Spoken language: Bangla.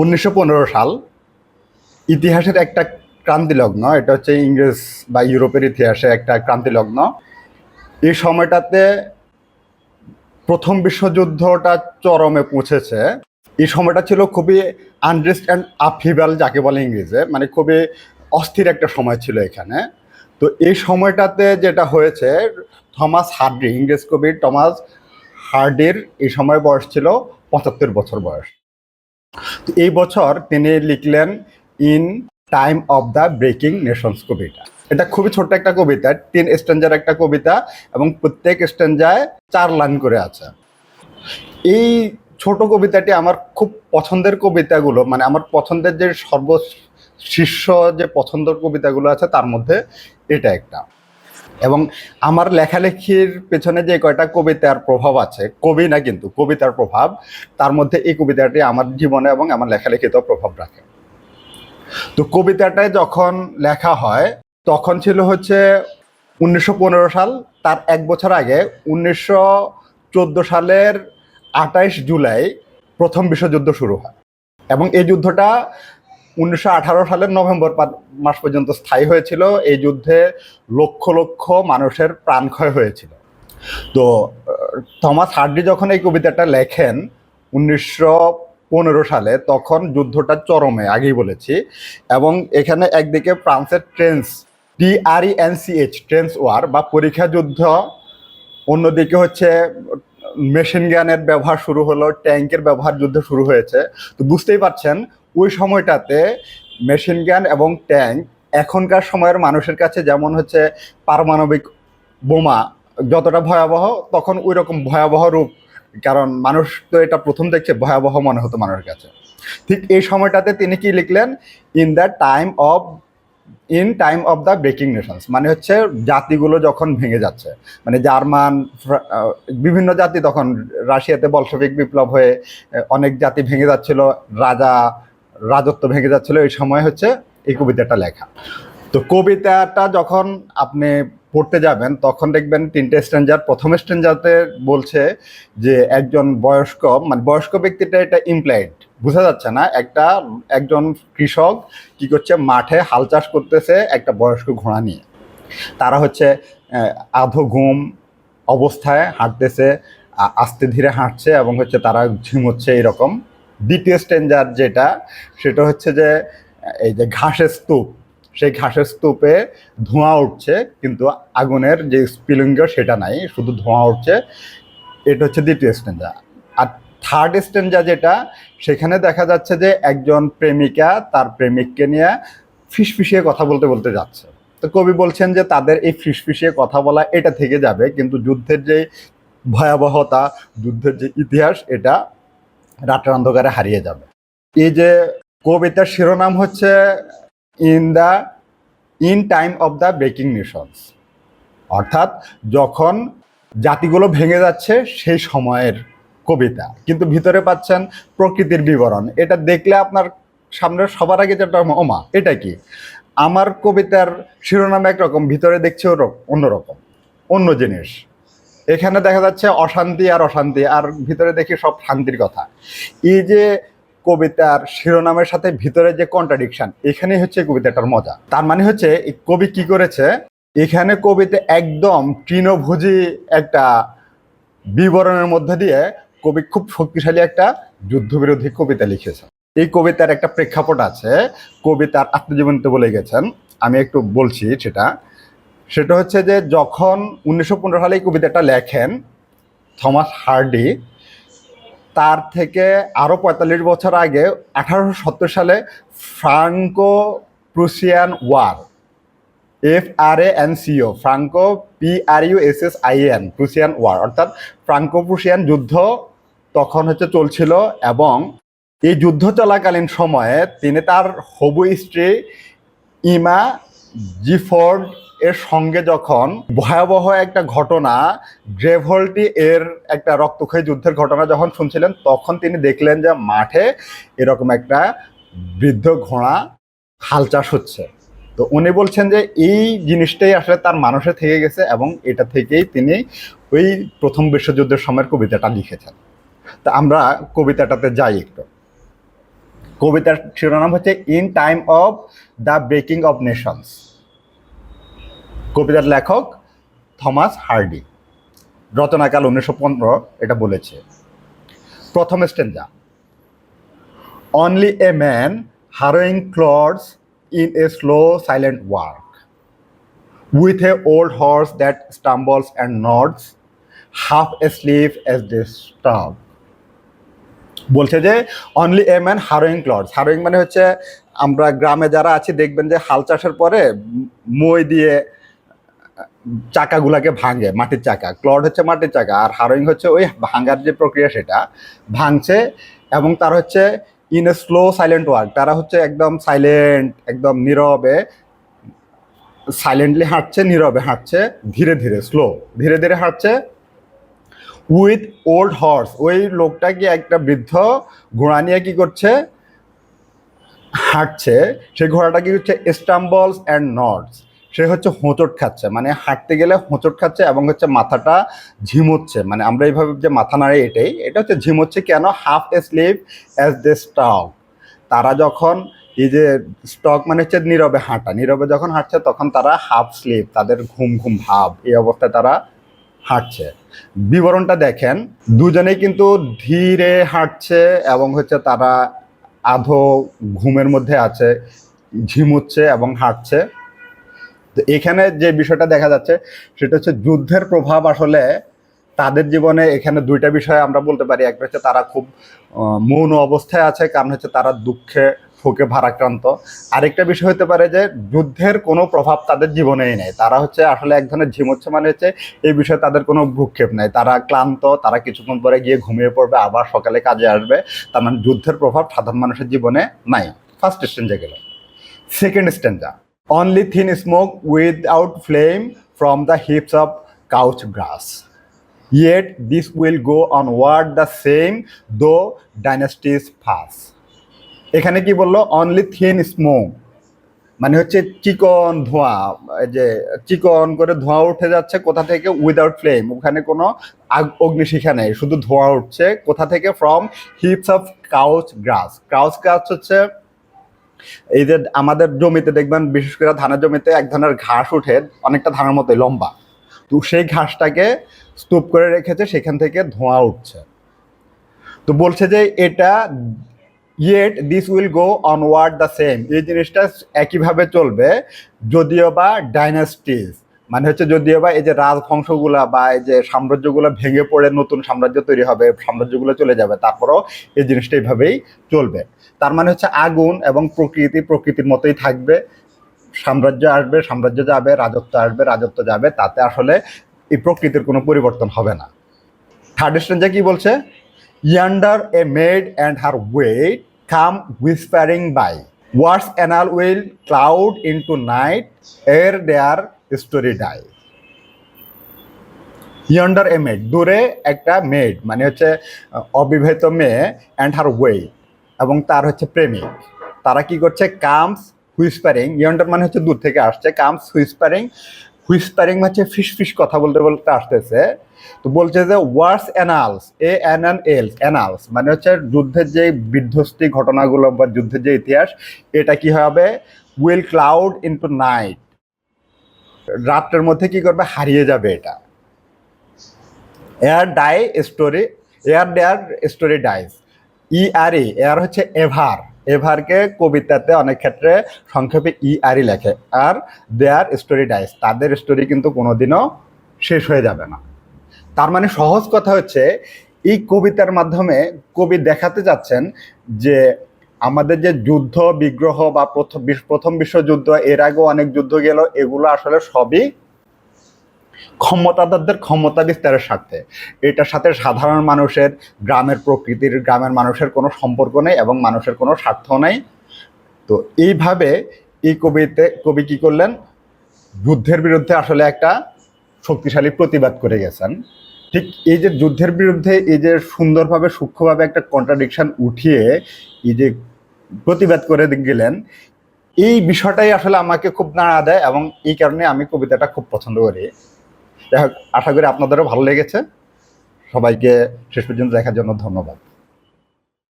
উনিশশো পনেরো সাল ইতিহাসের একটা ক্রান্তিলগ্ন, এটা হচ্ছে ইংরেজ বা ইউরোপের ইতিহাসে একটা ক্রান্তিলগ্ন। এই সময়টাতে প্রথম বিশ্বযুদ্ধটা চরমে পৌঁছেছে। এই সময়টা ছিল খুবই আনরেস্ট অ্যান্ড আপহিবাল যাকে বলে ইংরেজে মানে খুবই অস্থির একটা সময় ছিল এখানে। তো এই সময়টাতে যেটা হয়েছে, থমাস হার্ডি, ইংরেজ কবি টমাস হার্ডির এই সময় বয়স ছিল পঁচাত্তর বছর বয়স। এই বছর তিনি লিখলেন in time of the breaking nations কবিতা। এটা খুবই ছোট্ট একটা কবিতা, তিন স্ট্যান্ডার একটা কবিতা এবং প্রত্যেক স্ট্যান্ডায় চার লাইন করে আছে। এই ছোট কবিতাটি আমার খুব পছন্দের কবিতাগুলো মানে আমার পছন্দের যে সর্বশীর্ষ যে পছন্দের কবিতাগুলো আছে তার মধ্যে এটা একটা। এবং আমার লেখালেখির পেছনে যে কয়টা কবিতার প্রভাব আছে, কবি না কিন্তু, কবিতার প্রভাব, তার মধ্যে এই কবিতাটি আমার জীবনে এবং আমার লেখালেখিতেও প্রভাব রাখে। তো কবিতাটায় যখন লেখা হয়, তখন ছিল হচ্ছে উনিশশো পনেরো সাল, তার এক বছর আগে উনিশশো চোদ্দ সালের আঠাইশ জুলাই প্রথম বিশ্বযুদ্ধ শুরু হয়। এবং এই যুদ্ধটা উনিশশো আঠারো সালের নভেম্বর মাস পর্যন্ত স্থায়ী হয়েছিল। এই যুদ্ধে লক্ষ লক্ষ মানুষের প্রাণক্ষয় হয়েছিল। তো থমাস হার্ডি যখন এই কবিতাটা লেখেন উনিশশো পনেরো সালে, তখন যুদ্ধটা চরমে, আগেই বলেছি। এবং এখানে একদিকে ফ্রান্সের trench, T R E N C H, trench war বা পরীক্ষা যুদ্ধ। অন্যদিকে হচ্ছে, মেশিন গানের ব্যবহার শুরু হলো ট্যাঙ্কের ব্যবহার যুদ্ধ শুরু হয়েছে। তো বুঝতেই পারছেন ওই সময়টাতে মেশিন গান এবং ট্যাঙ্ক এখনকার সময়ের মানুষের কাছে যেমন হচ্ছে পারমাণবিক বোমা যতটা ভয়াবহ, তখন ওই রকম ভয়াবহ রূপ। কারণ মানুষ তো এটা প্রথম দেখছে, ভয়াবহ মনে হতো মানুষের কাছে। ঠিক এই সময়টাতে তিনি কি লিখলেন? In the time of in time of the breaking nations মানে হচ্ছে জাতিগুলো যখন ভেঙে যাচ্ছে। মানে জার্মান বিভিন্ন জাতি তখন রাশিয়াতে বলসেবিক বিপ্লব হয়ে অনেক জাতি ভেঙে যাচ্ছিল। রাজা রাজত্ব ভেঙে যাচ্ছিল, এই সময় হচ্ছে এই কবিতাটা লেখা। তো কবিতাটা যখন আপনি পড়তে যাবেন, তখন দেখবেন তিনটে স্ট্যান্ডার প্রথম স্ট্যান্ডারতে বলছে যে একজন বয়স্ক মানে বয়স্ক ব্যক্তিটা এটা ইমপ্লয়েড বোঝা যাচ্ছে না। একটা, একজন কৃষক কি করছে, মাঠে হাল চাষ করতেছে একটা বয়স্ক ঘোড়া নিয়ে। তারা হচ্ছে আধো ঘুম অবস্থায় হাঁটতেছে আস্তে ধীরে হাঁটছে এবং হচ্ছে তারা ঝিমোচ্ছে এরকম। দ্বিতীয় স্ট্যান্ডার যেটা, সেটা হচ্ছে যে, এই যে ঘাসের স্তূপ, সেই ঘাসের স্তূপে ধোঁয়া উঠছে, কিন্তু আগুনের যে স্পিলিঙ্গ সেটা নাই, শুধু ধোঁয়া উঠছে, এটা হচ্ছে দ্বিতীয় স্ট্যান্ডার আর থার্ড স্ট্যান্ডার যেটা, সেখানে দেখা যাচ্ছে যে একজন প্রেমিকা তার প্রেমিককে নিয়ে ফিসফিসিয়ে কথা বলতে বলতে যাচ্ছে। তো কবি বলছেন যে তাদের এই ফিসফিসিয়ে কথা বলা এটা থেকে যাবে, কিন্তু যুদ্ধের যে ভয়াবহতা, যুদ্ধের যে ইতিহাস, এটা রাতের অন্ধকারে হারিয়ে যাবে। এই যে কবিতার শিরোনাম হচ্ছে in the in time of the breaking nations অর্থাৎ যখন জাতিগুলো ভেঙে যাচ্ছে, সেই সময়ের কবিতা। কিন্তু ভিতরে পাচ্ছেন প্রকৃতির বিবরণ। এটা দেখলে আপনার সামনে সবার আগে যেটা ওমা, এটা কি? আমার কবিতার শিরোনাম একরকম, ভিতরে দেখছি ওরকম অন্যরকম, অন্য জিনিস। এখানে দেখা যাচ্ছে অশান্তি আর অশান্তি, আর ভিতরে দেখি সব শান্তির কথা। এই যে কবিতার শিরোনামের সাথে ভিতরে যে কন্ট্রাডিকশন এখানেই হচ্ছে কবিতাটার মজা। তার মানে হচ্ছে কবি কি করেছে? এখানে কবিতে একদম তৃণভোজী একটা বিবরণের মধ্যে দিয়ে কবি খুব শক্তিশালী একটা যুদ্ধবিরোধী কবিতা লিখেছে। এই কবিতার একটা প্রেক্ষাপট আছে কবি তার আত্মজীবনীতে বলে গেছেন, আমি একটু বলছি সেটা। সেটা হচ্ছে যে যখন উনিশশো পনেরো সালে এই কবিতাটা লেখেন থমাস হার্ডি, তার থেকে আরও পঁয়তাল্লিশ বছর আগে আঠারোশো সত্তর সালে Franco Prussian war F R A N CO Franco P R U S S I N Prussian war, অর্থাৎ ফ্রাঙ্কো প্রুসিয়ান যুদ্ধ তখন হচ্ছে চলছিল এবং এই যুদ্ধ চলাকালীন সময়ে তিনি তার হবু স্ত্রী ইমা জিফোর্ড এর সঙ্গে যখন ভয়াবহ একটা ঘটনা গ্রেভল্টি এর একটা রক্তক্ষয়ী যুদ্ধের ঘটনা যখন শুনছিলেন, তখন তিনি দেখলেন যে মাঠে এরকম একটা বৃদ্ধ ঘোড়া হাল চাষ হচ্ছে। তো উনি বলছেন যে এই জিনিসটাই আসলে তার মানুষে থেকে গেছে এবং এটা থেকেই তিনি ওই প্রথম বিশ্বযুদ্ধের সময়ের কবিতাটা লিখেছেন। তা আমরা কবিতাটাতে যাই একটু। কবিতার শিরোনাম হচ্ছে, in time of the breaking of nations. কবিতার লেখক থমাস হার্ডি। রচনাকাল উনিশশো পনেরো এটা বলেছে। প্রথম stanza only a man harrowing clods in a slow silent walk with a old horse that stumbles and nods, half asleep as they stop. বলছে যে অনলি এ ম্যান হারোয়িং ক্লডস হারোয়িং মানে হচ্ছে আমরা গ্রামে যারা আছি দেখবেন যে হাল চাষের পরে মই দিয়ে চাকাগুলাকে ভাঙে, মাটির চাকা। ক্লড হচ্ছে মাটির চাকা, আর হারোয়িং হচ্ছে ওই ভাঙার যে প্রক্রিয়া সেটা ভাঙছে এবং তার হচ্ছে in a slow silent walk তারা হচ্ছে একদম সাইলেন্ট একদম নীরবে সাইলেন্টলি হাঁটছে, নীরবে হাঁটছে, ধীরে ধীরে স্লো ধীরে ধীরে হাঁটছে উইথ ওল্ড হর্স ওই লোকটা কি একটা বৃদ্ধ ঘোড়া নিয়ে কি করছে? হাঁটছে। সেই ঘোড়াটা কি হচ্ছে স্টাম্বলস অ্যান্ড নটস সে হচ্ছে হোঁচট খাচ্ছে মানে হাঁটতে গেলে হোঁচট খাচ্ছে এবং হচ্ছে মাথাটা ঝিমোচ্ছে মানে আমরা এইভাবে যে মাথা নাড়ে এটাই, এটা হচ্ছে ঝিমোচ্ছে কেন? Half a sleep as they stalk তারা যখন এই যে স্টক মানে হচ্ছে নীরবে হাঁটা, নীরবে যখন হাঁটছে তখন তারা হাফ স্লিপ তাদের ঘুম ঘুম ভাব, এই অবস্থায় তারা হাঁটছে। বিবরণটা দেখেন, দুজনেই কিন্তু ধীরে হাঁটছে এবং হচ্ছে তারা আধো ঘুমের মধ্যে আছে, ঝিমুচ্ছে এবং হাঁটছে। তো এখানে যে বিষয়টা দেখা যাচ্ছে, সেটা হচ্ছে যুদ্ধের প্রভাব আসলে তাদের জীবনে এখানে দুইটা বিষয় আমরা বলতে পারি। একটা হচ্ছে তারা খুব মৌন অবস্থায় আছে, কারণ হচ্ছে তারা দুঃখে শোকে ভারাক্রান্ত। আরেকটা বিষয় হতে পারে যে, যুদ্ধের কোনো প্রভাব তাদের জীবনেই নেই। তারা হচ্ছে আসলে এক ধরনের ঝিমোচ্ছে মানে হচ্ছে এই বিষয়ে তাদের কোনো ভ্রুক্ষেপ নেই। তারা ক্লান্ত, তারা কিছুক্ষণ পরে গিয়ে ঘুমিয়ে পড়বে, আবার সকালে কাজে আসবে। তার মানে যুদ্ধের প্রভাব সাধারণ মানুষের জীবনে নাই। ফার্স্ট স্টেঞ্জে গেল। Second stanza only thin smoke without flame from the heaps of couch grass Yet this will go onward the same, though dynasties pass. এখানে কি বলল? অনলি থিন স্মোক মানে হচ্ছে চিকন ধোঁয়া যে চিকন করে ধোঁয়া উঠে যাচ্ছে কোথা থেকে? উইদাউট ফ্লেম ওখানে কোনো অগ্নিশিখা নেই, শুধু ধোঁয়া উঠছে কোথা থেকে? From heaps of couch grass couch grass হচ্ছে এই যে আমাদের জমিতে দেখবেন, বিশেষ করে ধানের জমিতে এক ধরনের ঘাস উঠে, অনেকটা ধানের মতো লম্বা। তো সেই ঘাসটাকে স্তূপ করে রেখেছে, সেখান থেকে ধোঁয়া উঠছে। তো বলছে যে এটা yet this will go onward the same এই জিনিসটা একইভাবে চলবে, যদিও বা ডাইনাস্টিস মানে হচ্ছে যদিও বা এই যে রাজবংশগুলা বা এই যে সাম্রাজ্যগুলো ভেঙে পড়ে নতুন সাম্রাজ্য তৈরি হবে, সাম্রাজ্যগুলো চলে যাবে, তারপরও এই জিনিসটা এইভাবেই চলবে। তার মানে হচ্ছে আগুন এবং প্রকৃতি প্রকৃতির মতোই থাকবে, সাম্রাজ্য আসবে, সাম্রাজ্য যাবে, রাজত্ব আসবে, রাজত্ব যাবে, তাতে আসলে এই প্রকৃতির কোনো পরিবর্তন হবে না। থার্ড স্টেঞ্জে কি বলছে? Yonder a maid and her wight come whispering by war's annals will cloud into night ere their story die yonder a maid দূরে একটা মেড মানে হচ্ছে অবিবাহিত মেয়ে অ্যান্ড হার ওয়ে এবং তার হচ্ছে প্রেমিক তারা কি করছে কামস হুইসপারিং ইয়ন্ডার মানে হচ্ছে দূর থেকে আসছে কামস হুইসপারিং হুইসপারিং হচ্ছে ফিস ফিস কথা বলতে বলতে আসতেছে তো বলছে যে war's annals A N N ALS annals মানে হচ্ছে যুদ্ধের যে বিধ্বস্তি ঘটনাগুলো বা যুদ্ধের যে ইতিহাস, এটা কি হবে? উইল ক্লাউড ইনটু নাইট রাত্রের মধ্যে কি করবে? হারিয়ে যাবে এটা। Ere die story, ere their story dies. E R E ere হচ্ছে এভার। এভারকে কবিতাতে অনেক ক্ষেত্রে সংক্ষেপে ই আর ই লেখে। আর দেয়ার স্টোরি ডাইস, তাদের স্টোরি কিন্তু কোনোদিনও শেষ হয়ে যাবে না। তার মানে সহজ কথা হচ্ছে, এই কবিতার মাধ্যমে কবি দেখাতে যাচ্ছেন যে আমাদের যে যুদ্ধ, বিগ্রহ বা প্রথম প্রথম বিশ্বযুদ্ধ, এর আগেও অনেক যুদ্ধ গেল, এগুলো আসলে সবই ক্ষমতাদারদের ক্ষমতা বিস্তারের স্বার্থে। এটার সাথে সাধারণ মানুষের, গ্রামের প্রকৃতির, গ্রামের মানুষের কোনো সম্পর্ক নেই এবং মানুষের কোনো স্বার্থ নেই। তো এইভাবে এই কবিতে, কবি কি করলেন? যুদ্ধের বিরুদ্ধে আসলে একটা শক্তিশালী প্রতিবাদ করে গেছেন। ঠিক এই যে যুদ্ধের বিরুদ্ধে এই যে সুন্দরভাবে, সূক্ষ্মভাবে একটা কন্ট্রাডিকশন উঠিয়ে এই যে প্রতিবাদ করে গেলেন, এই বিষয়টাই আসলে আমাকে খুব নাড়া দেয় এবং এই কারণে আমি কবিতাটা খুব পছন্দ করি। যাই হোক, আশা করি আপনাদেরও ভালো লেগেছে। সবাইকে শেষ পর্যন্ত দেখার জন্য ধন্যবাদ।